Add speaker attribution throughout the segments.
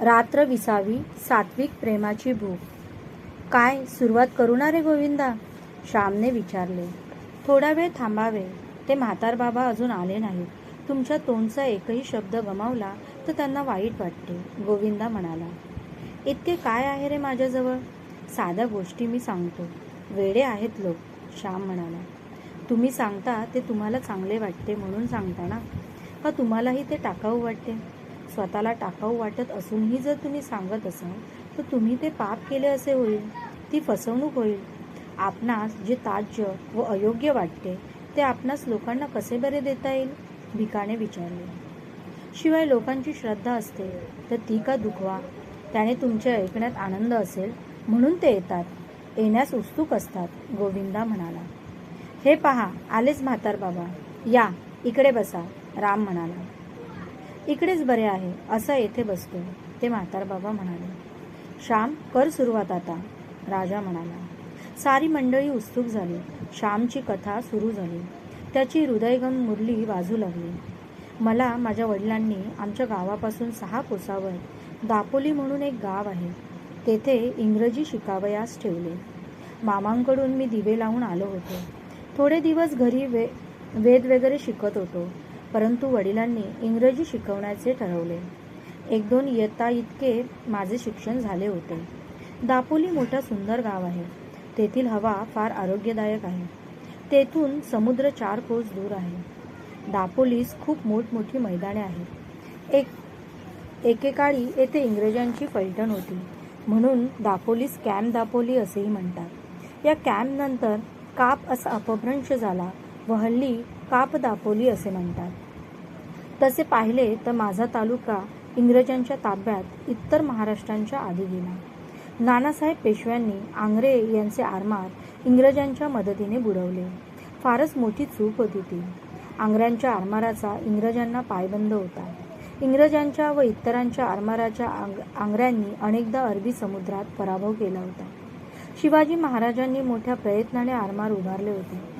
Speaker 1: रात्र विसावी सात्विक प्रेमाची भूक. काय सुरुवात करू ना रे गोविंदा? श्यामने विचारले. थोडा वेळ थांबावे. ते म्हातार बाबा अजून आले नाहीत. तुमच्या तोंडचा एकही शब्द गमावला तर त्यांना वाईट वाटते गोविंदा म्हणाला. इतके काय आहे रे माझ्याजवळ? साध्या गोष्टी मी सांगतो. वेडे आहेत लोक श्याम म्हणाला. तुम्ही सांगता ते तुम्हाला चांगले वाटते म्हणून सांगता ना? का तुम्हालाही ते टाकाऊ वाटते? स्वतःला टाकाऊ वाटत असूनही जर तुम्ही सांगत असाल तर तुम्ही ते पाप केले असे होईल. ती फसवणूक होईल. आपणास जे ताज्य व अयोग्य वाटते ते आपणास लोकांना कसे बरे देता येईल? भिकाने विचारले. शिवाय लोकांची श्रद्धा असते तर ती का दुखवा? त्याने तुमच्या ऐकण्यात आनंद असेल म्हणून ते येतात. येण्यास उत्सुक असतात गोविंदा म्हणाला. हे पहा आलेच म्हातार बाबा. या इकडे बसा राम म्हणाला. इकडेच बरे आहे असा येथे बसतो. ते म्हातार बाबा म्हणाले श्याम कर सुरुवात आता. राजा म्हणाला सारी मंडळी उत्सुक झाली. श्यामची कथा सुरू झाली. त्याची हृदयगम मुरली वाजू लागली. मला माझ्या वडिलांनी आमच्या गावापासून सहा कोसावर दापोली म्हणून एक गाव आहे. तेथे इंग्रजी शिकावयास ठेवले. मामांकडून मी दिवे लावून आलो होतो. थोडे दिवस घरी वे वेद वगैरे शिकत होतो. परंतु वडिलांनी इंग्रजी शिकवण्याचे ठरवले. एक दोन इयत्ता इतके माझे शिक्षण झाले होते. दापोली मोठा सुंदर गाव आहे. तेथील हवा फार आरोग्यदायक आहे. तेथून समुद्र चार कोस दूर आहे. दापोलीस खूप मोठमोठी मैदाने आहेत. एक एकेकाळी येथे इंग्रजांची फलटण होती. म्हणून दापोलीस कॅम्प दापोली असेही म्हणतात. या कॅम्पनंतर काप असा अपभ्रंश झाला व हल्ली काप दापोली असे म्हणतात. तसे पाहिले तर माझा तालुका इंग्रजांच्या ताब्यात इतर महाराष्ट्रांच्या आधी गेला. नानासाहेब पेशव्यांनी आंग्रे यांचे आरमार इंग्रजांच्या मदतीने बुडवले. फारच मोठी चूक होती ती आंग्र्यांच्या आरमाराचा इंग्रजांना पायबंद होता. इंग्रजांच्या व इतरांच्या आरमाराच्या आंग आंग्र्यांनी अनेकदा अरबी समुद्रात पराभव केला होता. शिवाजी महाराजांनी मोठ्या प्रयत्नाने आरमार उभारले होते.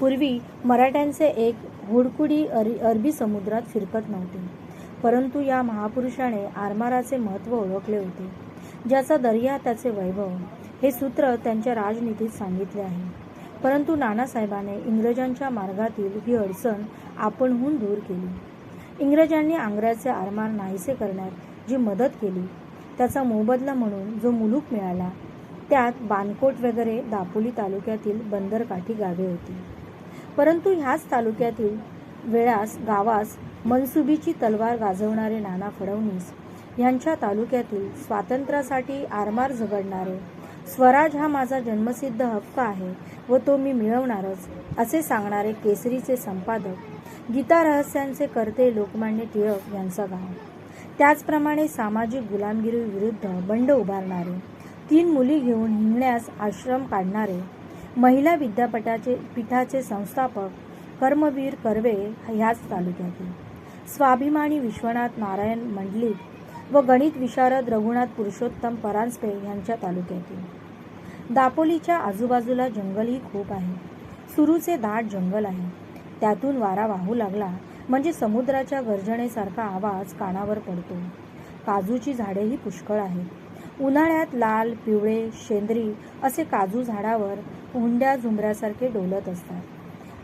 Speaker 1: पूर्वी मराठ्यांचे एक हुडकुडी अरी अरबी समुद्रात फिरकत नव्हते. परंतु या महापुरुषाने आरमाराचे महत्त्व ओळखले होते ज्याचा दर्या त्याचे वैभव. हे सूत्र त्यांच्या राजनीतीत सांगितले आहे. परंतु नानासाहेबाने इंग्रजांच्या मार्गातील ही अडचण आपणहून दूर केली. इंग्रजांनी आंग्र्याचे आरमार नाहीसे करण्यात जी मदत केली त्याचा मोबदला म्हणून जो मुलूक मिळाला त्यात बानकोट वगैरे दापोली तालुक्यातील बंदरकाठी गावे होती. परंतु ह्याच तालुक्यातील वेळास गावास मनसुबीची तलवार गाजवणारे नाना फडणवीस यांच्या तालुक्यातील स्वातंत्र्यासाठी आरमार झगडणारे स्वराज हा माझा जन्मसिद्ध हक्क आहे व तो मी मिळवणारच असे सांगणारे केसरीचे संपादक गीता रहस्यांचे कर्ते लोकमान्य टिळक यांचा गाव. त्याचप्रमाणे सामाजिक गुलामगिरी विरुद्ध बंड उभारणारे तीन मुली घेऊन हिंगण्यास आश्रम काढणारे महिला विद्यापीठाचे पीठाचे संस्थापक कर्मवीर कर्वे ह्याच तालुक्यातील. स्वाभिमानी विश्वनाथ नारायण मंडलिक व गणित विशारद रघुनाथ पुरुषोत्तम परांजपे यांच्या तालुक्यातील. दापोलीच्या आजूबाजूला जंगलही खूप आहे. सुरूचे दाट जंगल आहे. त्यातून वारा वाहू लागला म्हणजे समुद्राच्या गर्जनेसारखा आवाज कानावर पडतो. काजूची झाडेही पुष्कळ आहेत. उन्हाळ्यात लाल पिवळे शेंद्री असे काजू झाडावर हुंड्या झुंबऱ्यासारखे डोलत असतात.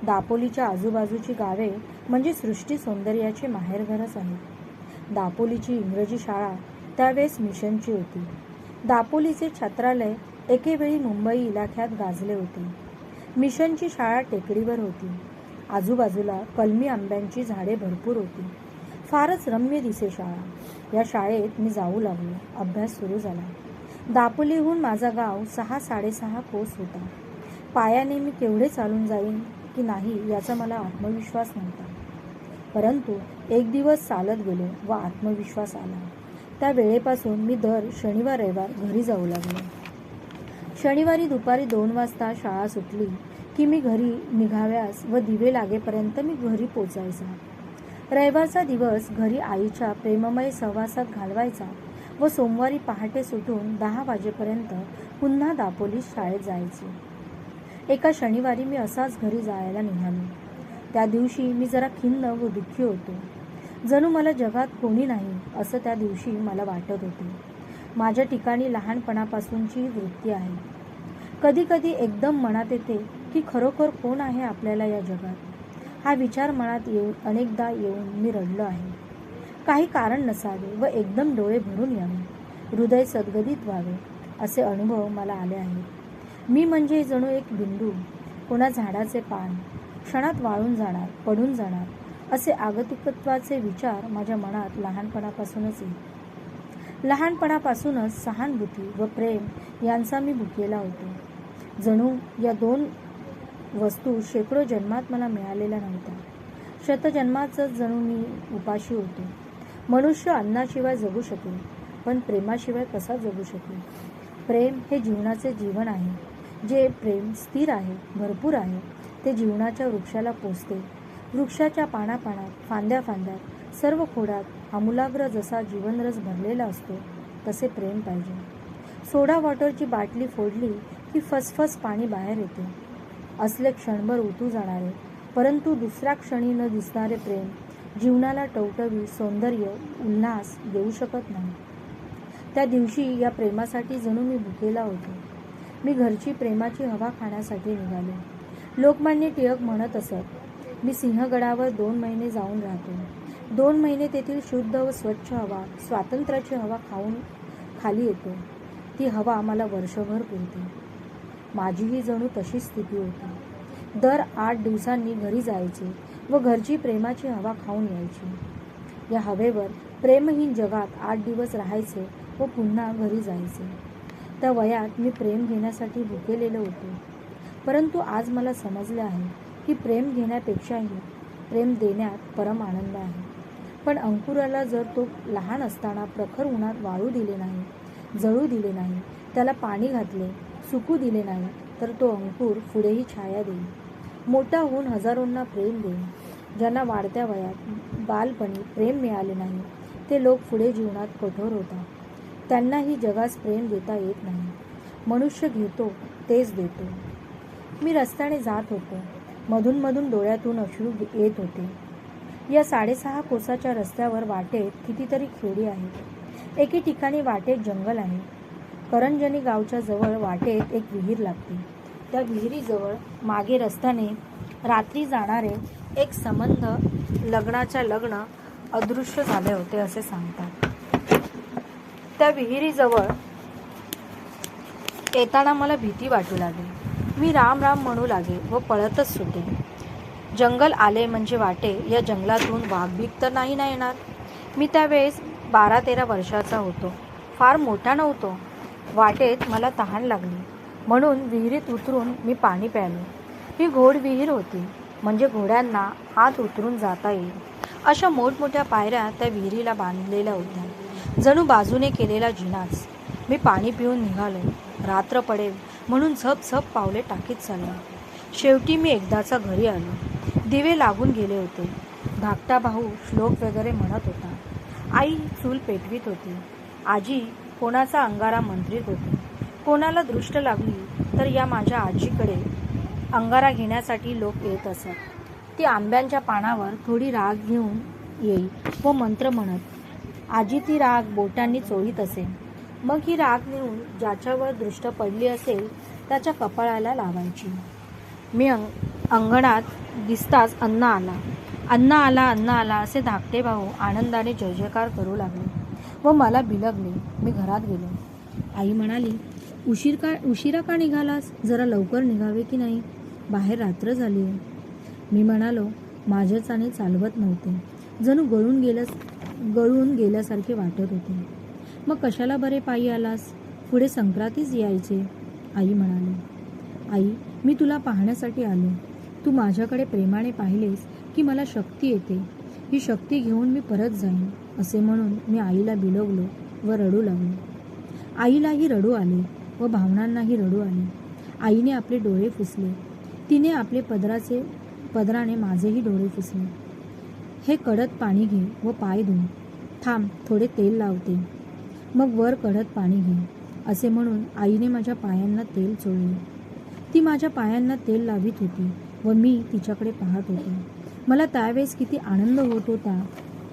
Speaker 1: दापोलीच्या आजूबाजूची गावे म्हणजे सृष्टी सौंदर्याचे माहेरघरच आहे दापोलीची इंग्रजी शाळा त्यावेळेस मिशनची होती. दापोलीचे छात्रालय एकेवेळी मुंबई इलाख्यात गाजले होते. मिशनची शाळा टेकडीवर होती. आजूबाजूला कलमी आंब्यांची झाडे भरपूर होती. फारच रम्य दिसे शाळा या शाळेत मी जाऊ लागलो. अभ्यास सुरू झाला. दापोलीहून माझा गाव सहा साडेसहा कोस होता. पायाने मी केवढे चालून जाईन की नाही याचा मला आत्मविश्वास नव्हता. परंतु एक दिवस चालत गेलो व आत्मविश्वास आला. त्या वेळेपासून मी दर शनिवार रविवार घरी जाऊ लागलो. शनिवारी दुपारी दोन वाजता शाळा सुटली की मी घरी निघाव्यास व दिवे लागेपर्यंत मी घरी पोचायचा. रविवारचा दिवस घरी आईच्या प्रेममय सहवासात घालवायचा व सोमवारी पहाटे सुटून दहा वाजेपर्यंत पुन्हा दापोलीस शाळेत जायचे. एका शनिवारी मी असाच घरी जायला निघालो. त्या दिवशी मी जरा खिन्न व दुःखी होतो. जणू मला जगात कोणी नाही असं त्या दिवशी मला वाटत होते. माझ्या ठिकाणी लहानपणापासूनची वृत्ती आहे. कधी कधी एकदम मनात येते की खरोखर कोण आहे आपल्याला या जगात? हा विचार मनात येऊन अनेकदा येऊन मी रडलो आहे. काही कारण नसावे व एकदम डोळे भरून यावे. हृदय सद्गदित व्हावे असे अनुभव मला आले आहेत. मी म्हणजे जणू एक बिंदू. कोणा झाडाचे पान क्षणात वाळून जाणार पडून जाणार असे आगतिकत्वाचे विचार माझ्या मनात लहानपणापासूनच येत. लहानपणापासूनच सहानुभूती व प्रेम यांचा मी भुकेला होतो. जणू या दोन वस्तू शेकडो जन्मात मला मिळालेल्या नव्हत्या. शतजन्माचंच जणू मी उपाशी होतो. मनुष्य अन्नाशिवाय जगू शकेल पण प्रेमाशिवाय कसा जगू शकेल? प्रेम हे जीवनाचे जीवन आहे. जे प्रेम स्थिर आहे भरपूर आहे ते जीवनाच्या वृक्षाला पोचते वृक्षाच्या पानापानात फांद्या फांद्यात सर्व खोडात आमूलाग्र जसा जीवनरस भरलेला असतो तसे प्रेम पाहिजे. सोडा वॉटरची बाटली फोडली की फसफस पाणी बाहेर येते. असले क्षणभर उतू जाणारे. परंतु दुसऱ्या क्षणी न दिसणारे प्रेम जीवनाला टवटवी सौंदर्य उल्हास देऊ शकत नाही. त्या दिवशी या प्रेमासाठी जणू मी भुकेला होतो. मी घरची प्रेमाची हवा खाण्यासाठी निघालो. लोकमान्य टिळक म्हणत असत मी सिंहगडावर दोन महिने जाऊन राहतो. दोन महिने तेथील शुद्ध व स्वच्छ हवा स्वातंत्र्याची हवा खाऊन खाली येतो. ती हवा मला वर्षभर पुरते. माझीही जणू तशीच स्थिती होती. दर आठ दिवसांनी घरी जायचे व घरची प्रेमाची हवा खाऊन यायची. या हवेवर प्रेमहीन जगात आठ दिवस राहायचे व पुन्हा घरी जायचे. त्या वयात मी प्रेम घेण्यासाठी भुकेलेलो होतो. परंतु आज मला समजले आहे की प्रेम घेण्यापेक्षाही प्रेम देण्यात परम आनंद आहे. पण अंकुराला जर तो लहान असताना प्रखर उन्हात वाळू दिले नाही जळू दिले नाही त्याला पाणी घातले सुकू दिले नाही तर तो अंकुर पुढेही छाया देईल. मोठा होऊन हजारोंना प्रेम देईल. ज्यांना वाढत्या वयात बालपणी प्रेम मिळाले नाही ते लोक पुढे जीवनात कठोर होतात. त्यांनाही जगास प्रेम देता येत नाही. मनुष्य घेतो तेच देतो. मी रस्त्याने जात होतो. मधून मधून डोळ्यातून अश्रू येत होते. या साडेसहा कोसाच्या रस्त्यावर वाटेत कितीतरी खेडी आहेत. एके ठिकाणी वाटेत जंगल आहे. करंजनी गावच्या जवळ वाटेत एक विहीर लागते त्या विहिरीजवळ मागे रस्त्याने रात्री जाणारे एक संबंध लग्नाच्या लग्न अदृश्य झाले होते असे सांगतात. त्या विहिरीजवळ येताना मला भीती वाटू लागली. मी राम राम म्हणू लागे व हो, पळतच सुटे. जंगल आले म्हणजे वाटे या जंगलातून वाघ भीक तर नाही ना येणार? मी त्यावेळेस बारा तेरा वर्षाचा होतो. फार मोठा नव्हतो. वाटेत मला तहान लागली. म्हणून विहिरीत उतरून मी पाणी प्यालो ही घोड विहीर होती म्हणजे घोड्यांना आत उतरून जाता येईल. अशा मोठमोठ्या पायऱ्या त्या विहिरीला बांधलेल्या होत्या. जणू बाजूने केलेला जिनाच मी पाणी पिऊन निघालो. रात्र पडेल म्हणून झप झप पावले टाकीत चाललो. शेवटी मी एकदाचा घरी आलो. दिवे लागून गेले होते. धाकटा भाऊ श्लोक वगैरे म्हणत होता. आई चूल पेटवीत होती. आजी कोणाचा अंगारा मंत्रित होते? कोणाला दृष्ट लागली तर या माझ्या आजीकडे अंगारा घेण्यासाठी लोक येत असत. ती आंब्यांच्या पानावर थोडी राग घेऊन येई व मंत्र म्हणत आजी ती राग बोटांनी चोळीत असे मग ही राग नेऊन ज्याच्यावर दृष्ट पडली असेल त्याच्या कपाळाला लावायची. मी अंग अंगणात दिसताच अन्न आला. अन्न आला अन्न आला असे धाकटे भाऊ आनंदाने जय जयकार करू लागले. व मला बिलगले मी घरात गेलो. आई म्हणाली उशीर का उशिरा का निघालास? जरा लवकर निघावे की नाही? बाहेर रात्र झाली आहे. मी म्हणालो माझ्याचाने चालवत नव्हते. जणू गळून गेल्यास गळून गेल्यासारखे वाटत होते. मग कशाला बरे पायी आलास? पुढे संक्रांतीच यायचे. आई म्हणाली आई मी तुला पाहण्यासाठी आलो. तू माझ्याकडे प्रेमाने पाहिलेस की मला शक्ती येते. ही शक्ती घेऊन मी परत जाईन असे म्हणून मी आईला बिलवलो व रडू लागलो. आईलाही रडू आले व भावनांनाही रडू आले. आईने आपले डोळे फुसले तिने आपले पदराचे पदराने माझेही डोळे फुसले हे कडत पाणी घे व पाय धुऊन. थांब थोडे तेल लावते. मग वर कडत पाणी घे असे म्हणून आईने माझ्या पायांना तेल चोळले. ती माझ्या पायांना तेल लावित होती व मी तिच्याकडे पाहत होते. मला त्यावेळेस किती आनंद होत होता.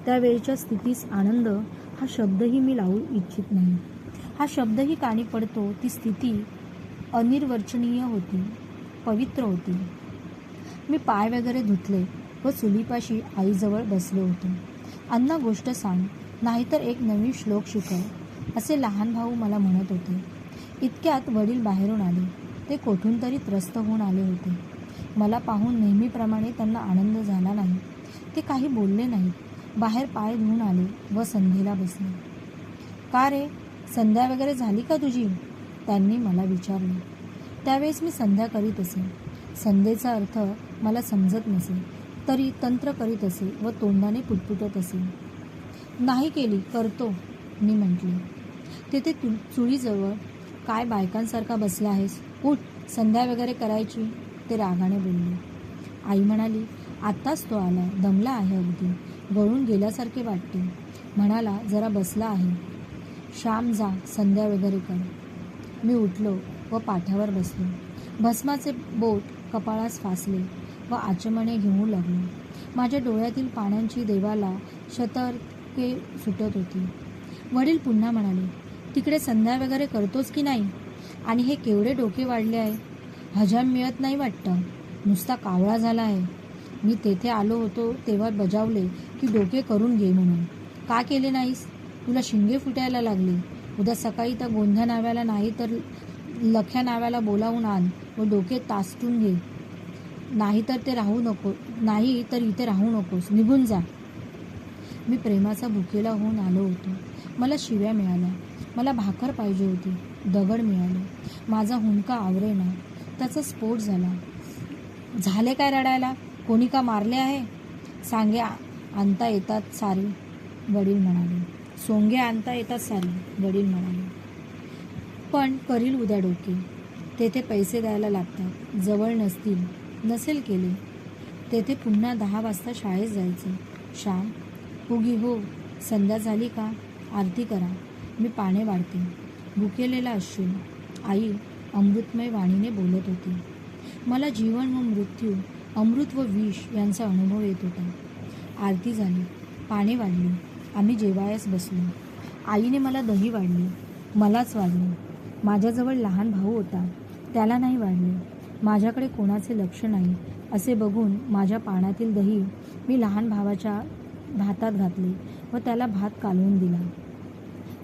Speaker 1: त्यावेळच्या स्थितीस आनंद हा शब्दही मी लावू इच्छित नाही. हा शब्दही कानी पडतो ती स्थिती अनिर्वचनीय होती पवित्र होती. मी पाय वगैरे धुतले व चुलीपाशी आईजवळ बसले होते. अन्न गोष्ट सांग नाहीतर एक नवीन श्लोक शिकव असे लहान भाऊ मला म्हणत होते. इतक्यात वडील बाहेरून आले. ते कोठून तरी त्रस्त होऊन आले होते. मला पाहून नेहमीप्रमाणे त्यांना आनंद झाला नाही. ते काही बोलले नाहीत. बाहेर पाय धुवून आले व संध्येला बसले. का रे? संध्या वगैरे झाली का तुझी? त्यांनी मला विचारले. त्यावेळेस मी संध्या करीत असे. संध्येचा अर्थ मला समजत नसे तरी तंत्र करीत असे व तोंडाने पुटपुटत असे. नाही केली करतो मी म्हटले. तेथे तु चुळीजवळ काय बायकांसारखा बसला आहेस? उठ संध्या वगैरे करायची. ते रागाने बोलले. आई म्हणाली आत्ताच तो आला दमला आहे अगदी. गळून गेल्यासारखे वाटते. म्हणाला जरा बसला आहे. श्याम जा संध्या वगैरे कर. मी उठलो व पाठ्यावर बसलो. भस्माचे बोट कपाळास फासले व आचमने घेऊ लागलो. माझ्या डोळ्यातील पाण्यांची देवाला शतर्के सुटत होती. वडील पुन्हा म्हणाले तिकडे संध्या वगैरे करतोस की नाही? आणि हे केवढे डोके वाढले आहे? हजाम मिळत नाही वाटतं. नुसता कावळा झाला आहे. मी तेथे आलो होतो तेव्हा बजावले की डोके करून घे म्हणून. का केले नाहीस? तुला शिंगे फुटायला लागले. उद्या सकाळी त्या गोंध्या नाव्याला नाही तर लख्या नाव्याला बोलावून आण व डोके तासटून घे. नाही तर ते राहू नको नाही तर इथे राहू नकोस. निघून जा. मी प्रेमाचा भुकेला होऊन आलो होतो. मला शिव्या मिळाल्या. मला भाकर पाहिजे होती. दगड मिळाले. माझा हुंका आवरेना. रक्ताचा स्फोट झाला. झाले काय रडायला? कोणी का मारले आहे? सांगे आ- आणता येतात सारी वडील म्हणाले. सोंगे आणता येतात सारी वडील म्हणाले. पण करील उद्या डोके. तेथे पैसे द्यायला लागतात. जवळ नसतील. नसेल केले. तेथे पुन्हा दहा वाजता शाळेत जायचे. श्याम उगी हो संध्या झाली का? आरती करा. मी पाने वाढते. भुकेलेला अश्विन आई अमृतमय वाणीने बोलत होती. मला जीवन व मृत्यू अमृत व विष यांचा अनुभव येत होता. आरती झाली पाने वाढली आम्ही जेवायस बसलो. आईने मला दही वाढली मलाच वाढले. माझ्याजवळ लहान भाऊ होता त्याला नाही वाढले. माझ्याकडे कोणाचे लक्ष नाही असे बघून माझ्या पाण्यातील दही मी लहान भावाच्या भातात घातले व त्याला भात कालवून दिला.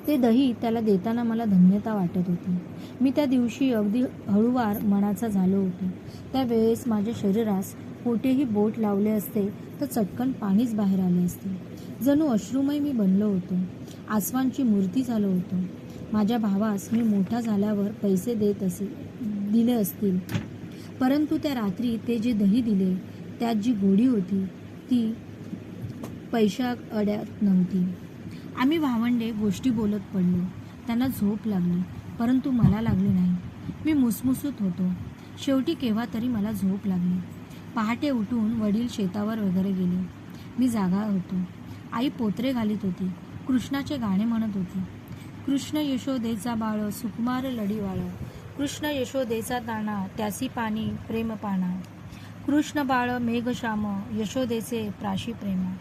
Speaker 1: ते दही त्याला देताना मला धन्यता वाटत होती. मी त्या दिवशी अगदी हळूवार मनाचा झालो होतो. त्यावेळेस माझ्या शरीरास कोठेही बोट लावले असते तर चटकन पाणीच बाहेर आले असते. जणू अश्रुमय मी बनलो होतो. आसवांची मूर्ती झालो होतो. माझ्या भावास मी मोठा झाल्यावर पैसे देत असे दिले असतील. परंतु त्या रात्री ते जे दही दिले त्यात जी गोडी होती ती पैशा अड्यात नव्हती. आम्ही भावंडे गोष्टी बोलत पडलो. त्यांना झोप लागली. परंतु मला लागली नाही. मी मुसमुसत होतो. शेवटी केव्हा तरी मला झोप लागली. पहाटे उठून वडील शेतावर वगैरे गेले. मी जागा होतो. आई पोत्रे घालीत होती. कृष्णाचे गाणे म्हणत होती. कृष्ण यशोदेचा बाळ सुकुमार लढीवाळ. कृष्ण यशोदेचा ताणा त्यासी पाणी प्रेम पाना कृष्ण बाळ मेघश्याम यशोदेचे प्राशी प्रेम.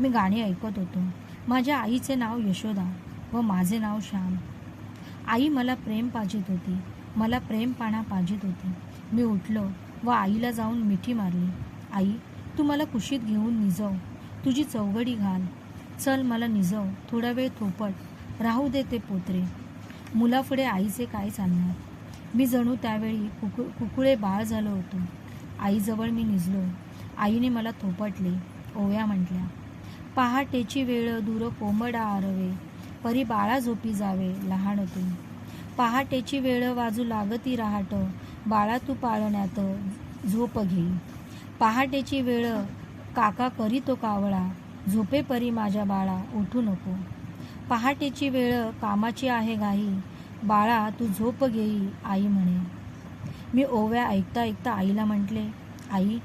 Speaker 1: मी गाणी ऐकत होतो. माझ्या आईचे नाव यशोदा व माझे नाव श्याम. आई मला प्रेम पाजित होती. मला प्रेम पाना पाजित होती. मी उठलो व आईला जाऊन मिठी मारली. आई तू मला कुशीत घेऊन निजव. तुझी चौघडी घाल. चल मला निजव. थोडा वेळ थोपट. राहू दे ते पोत्रे. मुलापुढे आईचे काय चालणार? मी जणू त्यावेळी कुकु कुकुळे बाळ झालो होतो. आईजवळ मी निजलो. आईने मला थोपटले. ओव्या म्हटल्या पहाटेची वेळ दूर कोंबडा आरवे. परी बाळा झोपी जावे लहान तू. पहाटेची वेळ वाजू लागती रहाट बाळा तू पाळण्यात झोप घेई पहाटेची वेळ काका करी तो कावळा झोपे परी माझ्या बाळा उठू नको. पहाटेची वेळ कामाची आहे घाई बाळा तू झोप घेई आई म्हणे. मी ओव्या ऐकता ऐकता आईला म्हटले आई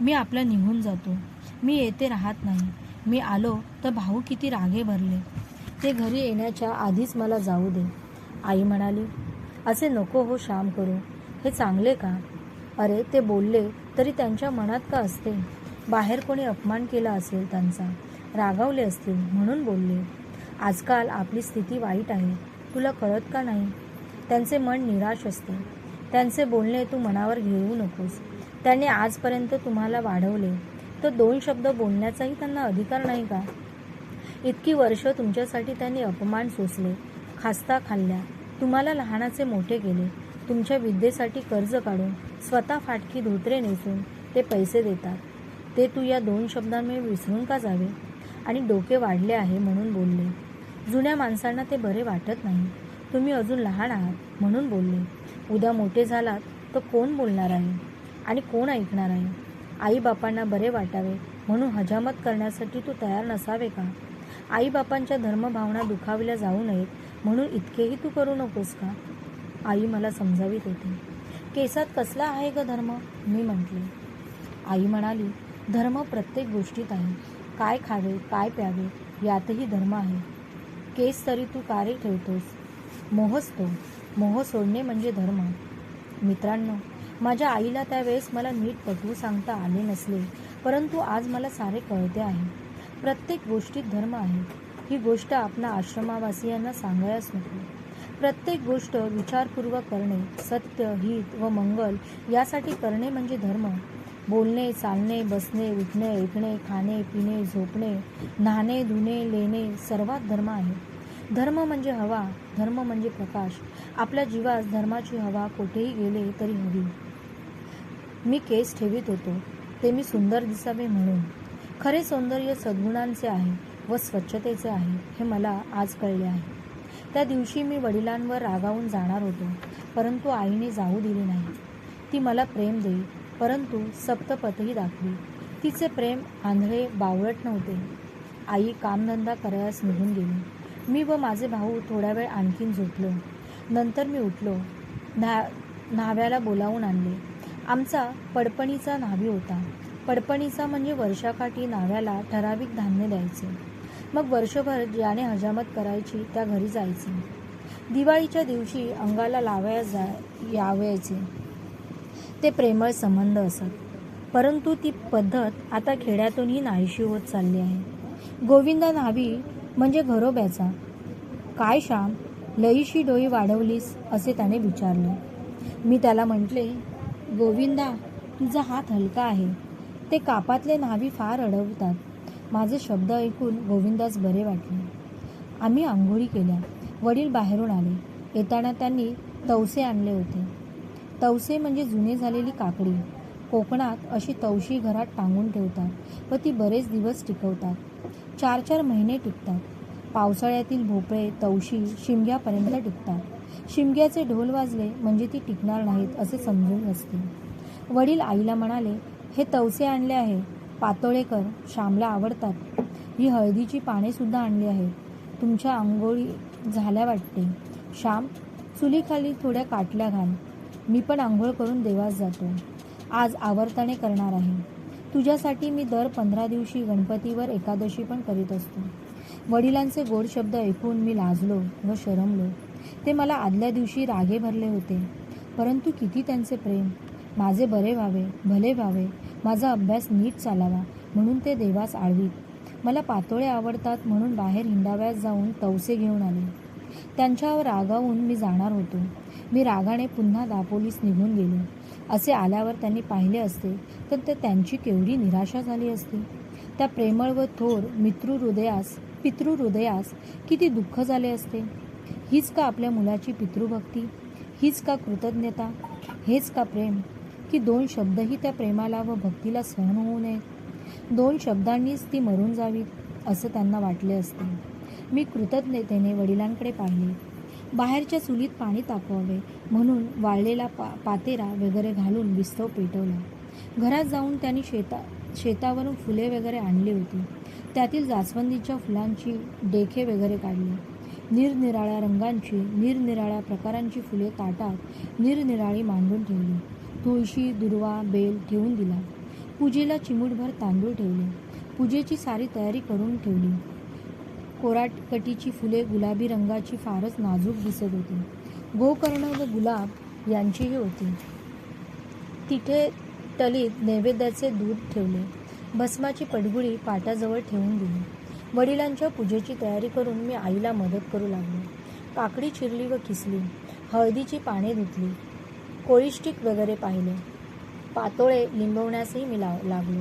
Speaker 1: मी आपला निघून जातो. मी येथे राहत नाही. मी आलो तर भाऊ किती रागे भरले. ते घरी येण्याच्या आधीच मला जाऊ दे. आई म्हणाली असे नको हो श्याम करू. हे चांगले का? अरे ते बोलले तरी त्यांच्या मनात का असते? बाहेर कोणी अपमान केला असेल त्यांचा? रागावले असतील म्हणून बोलले. आजकाल आपली स्थिती वाईट आहे. तुला कळत का नाही? त्यांचे मन निराश असते. त्यांचे बोलणे तू मनावर घेऊ नकोस. त्यांनी आजपर्यंत तुम्हाला वाढवले. तर दोन शब्द बोलण्याचाही त्यांना अधिकार नाही का? इतकी वर्ष तुमच्यासाठी त्यांनी अपमान सोसले खास्ता खाल्ल्या. तुम्हाला लहानाचे मोठे केले. तुमच्या विद्येसाठी कर्ज काढून स्वतः फाटकी धोत्रे नेसून ते पैसे देतात. ते तू या दोन शब्दांमुळे विसरून का जावे? आणि डोके वाढले आहे म्हणून बोलले. जुन्या माणसांना ते बरे वाटत नाही. तुम्ही अजून लहान आहात म्हणून बोलले. उद्या मोठे झालात तर कोण बोलणार आहे? आणि कोण ऐकणार आहे? आईबापांना बरे वाटावे म्हणून हजामत करण्यासाठी तू तयार नसावे का? आईबापांच्या धर्मभावना दुखावल्या जाऊ नयेत म्हणून इतकेही तू करू नकोस का? आई मला समजावीत होती. केसात कसला आहे ग धर्म? मी म्हटले. आई म्हणाली धर्म प्रत्येक गोष्टीत आहे. काय खावे काय प्यावे यातही धर्म आहे. केस तरी तू का रे ठेवतोस? मोहच तो मोह सोडणे म्हणजे धर्म. मित्रांनो माझ्या आईला त्यावेळेस मला नीट पटवू सांगता आले नसले परंतु आज मला सारे कळते आहे. प्रत्येक गोष्टीत धर्म आहे. ही गोष्ट आपणा आश्रमावासियांना सांगायच नको. प्रत्येक गोष्ट विचारपूर्वक करणे सत्य हित व मंगल यासाठी करणे म्हणजे धर्म. बोलणे चालणे बसणे उठणे ऐकणे खाणे पिणे झोपणे न्हाणे धुणे लेणे सर्वात धर्म आहे. धर्म म्हणजे हवा धर्म म्हणजे प्रकाश. आपल्या जीवास धर्माची हवा कुठेही गेले तरी हवी. मी केस ठेवीत होतो. ते मी सुंदर दिसावे म्हणून. खरे सौंदर्य सद्गुणांचे आहे व स्वच्छतेचे आहे हे मला आज कळले आहे. त्या दिवशी मी वडिलांवर रागावून जाणार होतो परंतु आईने जाऊ दिले नाही. ती मला प्रेम देई परंतु सप्तपथही दाखवी. तिचे प्रेम आंधळे बावळट नव्हते. आई कामधंदा करायस निघून गेली. मी व माझे भाऊ थोडा वेळ आणखीन झोपलो. नंतर मी उठलो. न्हा न्हाव्याला बोलावून आणले. आमचा पडपणीचा न्हावी होता. पडपणीचा म्हणजे वर्षाकाठी न्हाव्याला ठराविक धान्य द्यायचे. मग वर्षभर ज्याने हजामत करायची त्या घरी जायचे. दिवाळीच्या दिवशी अंगाला लावायस जा यावयाचे. ते प्रेमळ संबंध असत. परंतु ती पद्धत आता खेड्यातूनही नाहीशी होत चालली आहे. गोविंदा न्हावी म्हणजे घरोब्याचा. काय श्याम लईशी डोई वाढवलीस असे त्याने विचारले. मी त्याला म्हटले गोविंदा तुझा हात हलका आहे. ते कापातले न्हावी फार अडवतात. माझे शब्द ऐकून गोविंदास बरे वाटले. आम्ही आंघोळी केल्या. वडील बाहेरून आले. येताना त्यांनी तवसे आणले होते. तवसे म्हणजे जुने झालेली काकडी. कोकणात अशी तवशी घरात टांगून ठेवतात व ती बरेच दिवस टिकवतात. चार चार महिने टिकतात. पावसाळ्यातील भोपळे तवशी शिमग्यापर्यंत टिकतात. शिमग्याचे ढोल वाजले म्हणजे ती टिकणार नाहीत असे समजून असते वडील आईला म्हणाले हे तवसे आणले आहे. पातोळेकर श्यामला आवडतात. ही हळदीची पाने सुद्धा आणली आहे. तुमच्या आंघोळी झाल्या वाटते. श्याम चुलीखाली थोड्या काटल्या घाल. मी पण आंघोळ करून देवास जातो. आज आवर्ताने करणार आहे. तुझ्यासाठी मी दर पंधरा दिवशी गणपतीवर एकादशी पण करीत असतो. वडिलांचे गोड शब्द ऐकून मी लाजलो व शरमलो. ते मला आदल्या दिवशी रागे भरले होते. परंतु किती त्यांचे प्रेम. माझे बरे व्हावे भले व्हावे माझा अभ्यास नीट चालावा म्हणून ते देवास आळवीत. मला पातोळे आवडतात म्हणून बाहेर हिंडाव्यास जाऊन तवसे घेऊन आले. त्यांच्यावर रागावून मी जाणार होतो. मी रागाने पुन्हा दापोलीस निघून गेलो. असे आल्यावर त्यांनी पाहिले असते तर ते त्यांची केवढी निराशा झाली असती. त्या प्रेमळ व थोर मित्रुहृदयास पितृहृदयास किती दुःख झाले असते. हीच का आपल्या मुलाची पितृभक्ती? हीच का कृतज्ञता? हेच का प्रेम? की दोन शब्दही त्या प्रेमाला व भक्तीला सहन होऊ नयेत दोन शब्दांनीच ती मरून जावी असं त्यांना वाटले असते. मी कृतज्ञतेने वडिलांकडे पाहिले. बाहेरच्या चुलीत पाणी तापवावे म्हणून वाळलेला पा पातेरा वगैरे घालून विस्तव पेटवला. घरात जाऊन त्यांनी शेता शेतावरून फुले वगैरे आणली होती. त्यातील जास्वंदीच्या फुलांची डेखे वगैरे काढली. निरनिराळ्या रंगांची निरनिराळ्या प्रकारांची फुले ताटात निरनिराळी मांडून ठेवली. तुळशी दुर्वा बेल ठेवून दिला. पूजेला चिमूटभर तांदूळ ठेवले. पूजेची सारी तयारी करून ठेवली. कोराटकटीची फुले गुलाबी रंगाची फारच नाजूक दिसत होती. गोकर्ण व गुलाब यांचीही होती. तिथे टलीत नैवेद्याचे दूध ठेवले. भस्माची पडगुळी पाटाजवळ ठेवून दिली. वडिलांच्या पूजेची तयारी करून मी आईला मदत करू लागले. काकडी चिरली व किसली हळदीची पाने धुतली. कोळिष्टिक वगैरे पाहिले. पातोळे लिंबवण्यासही मी लाव लागलो.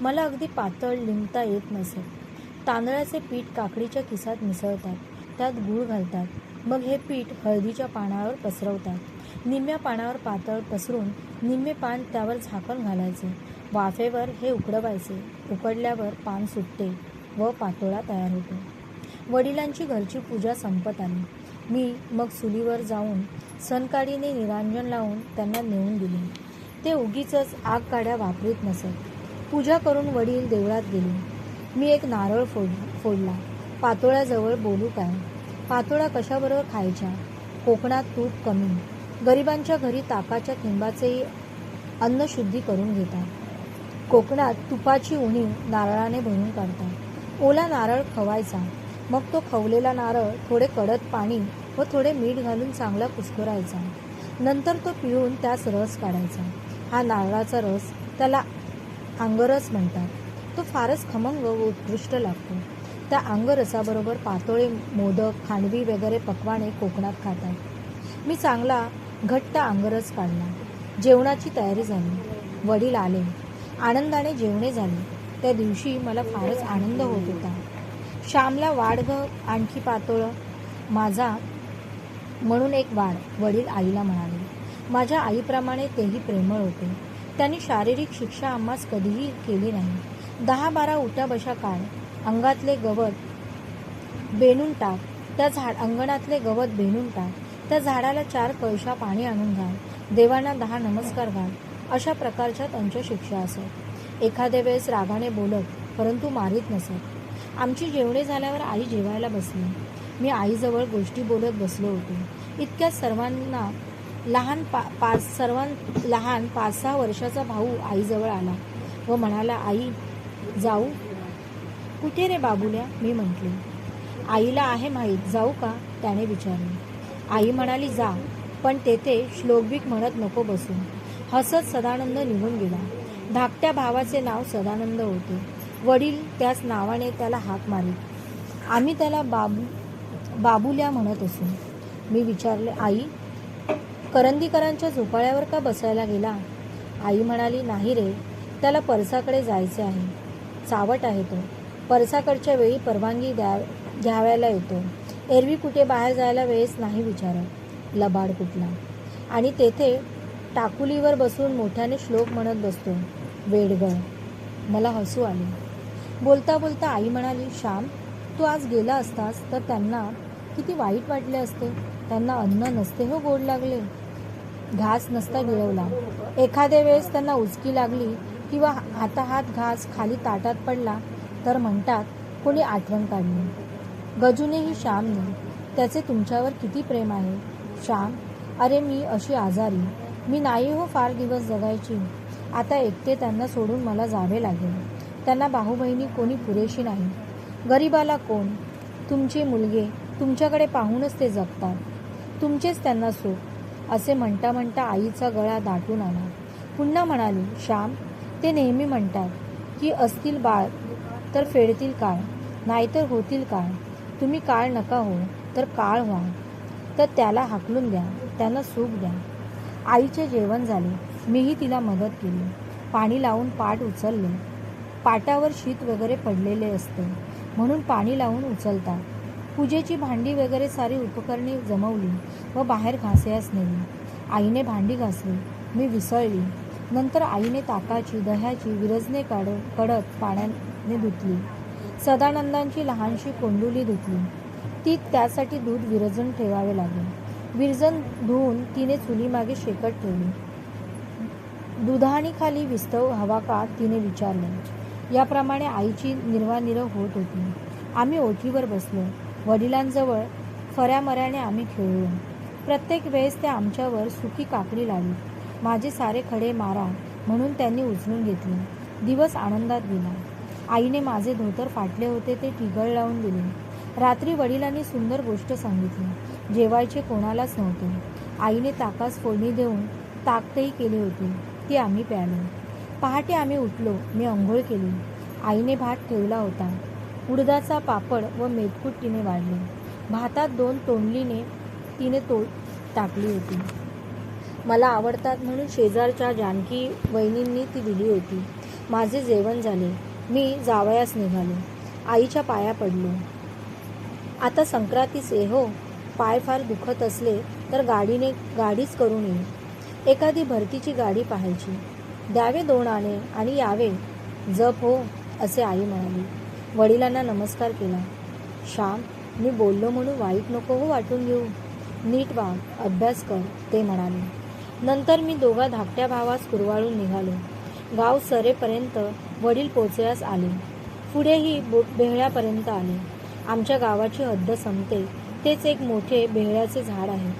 Speaker 1: मला अगदी पातळ लिंबता येत नसत तांदळाचे पीठ काकडीच्या किसात मिसळतात. त्यात गूळ घालतात. मग हे पीठ हळदीच्या पानावर पसरवतात. निम्म्या पानावर पातळ पसरून निम्मे पान त्यावर झाकण घालायचे. वाफेवर हे उकडवायचे. उकडल्यावर पान सुटते व पातोळा तयार होतो. वडिलांची घरची पूजा संपत आली. मी मग चुलीवर जाऊन सनकाडीने निरांजन लावून त्यांना नेऊन दिले. ते उगीच आग काड्या वापरीत नसत. पूजा करून वडील देवळात गेले. मी एक नारळ फोड फोडला. पातोळ्याजवळ बोलू काय? पातोळ्या कशाबरोबर खायच्या? कोकणात तूप कमी. गरिबांच्या घरी ताकाच्या किंबाचेही अन्नशुद्धी करून घेतात. कोकणात तुपाची उणीव नारळाने भरून काढतात. ओला नारळ खवायचा. मग तो खवलेला नारळ थोडे कडक पाणी व थोडे मीठ घालून चांगला कुस्कुरायचा. नंतर तो पिळून त्यास रस काढायचा. हा नारळाचा रस त्याला आंगरस म्हणतात. तो फारच खमंग व उत्कृष्ट लागतो. त्या आंगरसाबरोबर पातोळे मोदक खांडवी वगैरे पक्वाने कोकणात खातात. मी चांगला घट्ट आंगरस काढला. जेवणाची तयारी झाली. वडील आले. आनंदाने जेवणे झाले. त्या दिवशी मला फारच आनंद होत होता. श्यामला वाढ आणखी पातोळं. माझा म्हणून एक वाढ वडील आईला म्हणाले. माझ्या आईप्रमाणे तेही प्रेमळ होते. त्यांनी शारीरिक शिक्षा आम्हास कधीही केली नाही. दहा बारा उठ्या बशा काढ अंगातले गवत बेनून टाक त्या झाड अंगणातले गवत बेनून टाक त्या झाडाला चार कळशा पाणी आणून घाल देवांना दहा नमस्कार घाल अशा प्रकारच्या त्यांच्या शिक्षा असत. एखाद्या वेळेस रागाने बोलत परंतु मारीत नसत. आमची जेवणे झाल्यावर आई जेवायला बसली. मी आईजवळ गोष्टी बोलत बसलो होतो. इतक्या सर्वांना लहान पा पाच सर्वां लहान पाच सहा वर्षाचा भाऊ आईजवळ आला व म्हणाला आई जाऊ. कुठे रे बाबुल्या? मी म्हटले. आईला आहे माहीत. जाऊ का? त्याने विचारले. आई म्हणाली जा. पण तेथे श्लोकबीक म्हणत नको बसून हसत सदानंद निघून गेला. धाकट्या भावाचे नाव सदानंद होते. वडील त्याच नावाने त्याला हाक मारीत आम्ही त्याला बाबू बाबुल्या म्हणत असू मी विचारले आई करंदीकरांच्या झोपाळ्यावर का बसायला गेला? आई म्हणाली नाही रे त्याला परसाकडे जायचे आहे. चावट आहे तो. परसाकडच्या वेळी परवानगी द्या घ्यावयाला येतो. एरवी कुठे बाहेर जायला वेळेस नाही विचारत. लबाड कुठला? आणि तेथे टाकुलीवर बसून मोठ्याने श्लोक म्हणत बसतो. वेडगळ. मला हसू आले. बोलता बोलता आई म्हणाली श्याम तू आज गेला असतास तर त्यांना किती वाईट वाटले असते? त्यांना अन्न नसते हो गोड लागले. घास नसता गिळवला. एखाद्या वेळेस त्यांना उचकी लागली किंवा हाताहात घास खाली ताटात पडला तर म्हणतात कोणी आठवण काढली. गजूनेही श्यामने त्याचे तुमच्यावर किती प्रेम आहे. श्याम अरे मी अशी आजारी. मी नाही हो फार दिवस जगायची. आता एकटे त्यांना सोडून मला जावे लागेल. त्यांना भाऊ बहिणी कोणी पुरेशी नाही. गरिबाला कोण? तुमचे मुलगे तुमच्याकडे पाहूनच ते जगतात. तुमचेच त्यांना सुख. असे म्हणता म्हणता आईचा गळा दाटून आला. पुन्हा म्हणाली श्याम ते नेहमी म्हणतात की असतील बाळ तर फेडतील काळ नाहीतर होतील काळ. तुम्ही काळ नका हो तर काळ व्हा. तर त्याला हाकलून द्या त्यांना सुख द्या. आईचे जेवण झाले. मीही तिला मदत केली. पाणी लावून पाट उचलले. पाटावर शीत वगैरे पडलेले असते. म्हणून पाणी लावून उचलतात पूजेची भांडी वगैरे सारी उपकरणे जमवली व बाहेर घासयास नेली. आईने भांडी घासली. मी विसळली. नंतर आईने ताकाची दह्याची विरजणे काढ कडत पाण्याने धुतली. सदानंदांची लहानशी कोंडुली धुतली. ती त्यासाठी दूध विरजण ठेवावे लागले. विरजण धुवून तिने चुलीमागे शेकट ठेवली. दुधाणीखाली विस्तव हवा का तिने विचारले. याप्रमाणे आईची निर्वानिरव होत होती. आम्ही ओठीवर बसलो. वडिलांजवळ फऱ्यामऱ्याने आम्ही खेळलो. प्रत्येक वेळेस ते आमच्यावर सुकी काकडी लावली. माझे सारे खडे मारा म्हणून त्यांनी उचलून घेतले. दिवस आनंदात गेला. आईने माझे धोतर फाटले होते ते टिगळ लावून दिले. रात्री वडिलांनी सुंदर गोष्ट सांगितली. जेवायचे कोणालाच नव्हते. आईने ताकास फोडणी देऊन ताकतही केली होती. ती आम्ही प्यालो. पहाटे आम्ही उठलो. मी अंघोळ केली. आईने भात ठेवला होता. उडदाचा पापड व मेदकूट तिने वाढले. भातात दोन तोंडलीने तिने तो टाकली होती. मला आवडतात म्हणून शेजारच्या जानकी वहिनींनी ती दिली होती. माझे जेवण झाले. मी जावयास निघालो. आईच्या पाया पडलो. आता संक्रांतीच ये हो. पाय फार दुखत असले तर गाडीने गाडीच करून येईल एखादी भरतीची गाडी पाहायची. द्यावे दोन आणे आणि यावे जप हो असे आई म्हणाली. वडिलांना नमस्कार केला. श्याम मी बोललो म्हणून वाईट नको हो वाटून घेऊ. नीट वाग अभ्यास कर ते म्हणाले. नंतर मी दोघा धाकट्या भावास कुरवाळून निघालो. गाव सरेपर्यंत वडील पोचयास आले. पुढेही बो बेहळ्यापर्यंत आले. आमच्या गावाची हद्द संपते तेच एक मोठे बेहळ्याचे झाड आहे.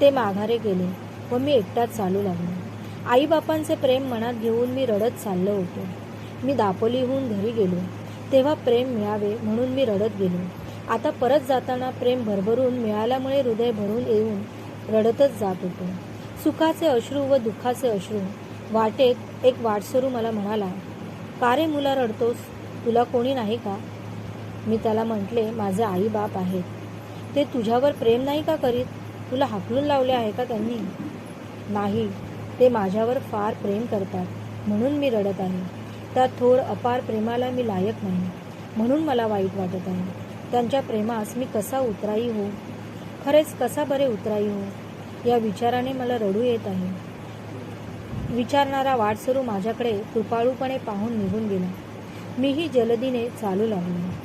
Speaker 1: ते माघारे गेले व मी एकटाच चालू लागलो. आईबापांचे प्रेम मनात घेऊन मी रडत चाललो होतो. मी दापोलीहून घरी गेलो. तेव्हा प्रेम मिळावे म्हणून मी रडत गेलो. आता परत जाताना प्रेम भरभरून मिळाल्यामुळे हृदय भरून येऊन रडतच जात होतो. सुखाचे अश्रू व दुःखाचे अश्रू. वाटेत एक वाटसरू मला म्हणाला का रे मुला रडतोस? तुला कोणी नाही का? मी त्याला म्हटले माझे आई बाप आहेत. ते तुझ्यावर प्रेम नाही का करीत? तुला हाकलून लावले आहे का त्यांनी? नाही. ते माझ्यावर फार प्रेम करतात म्हणून मी रडत आहे. त्या थोर अपार प्रेमाला मी लायक नाही म्हणून मला वाईट वाटत आहे. त्यांच्या प्रेमास मी कसा उतराई हो? खरेच कसा बरे उतराई हो? या विचाराने मला रडू येत आहे. विचारणारा वाटसरू माझ्याकडे कृपाळूपणे पाहून निघून गेला. मीही जलदीने चालू लागलो.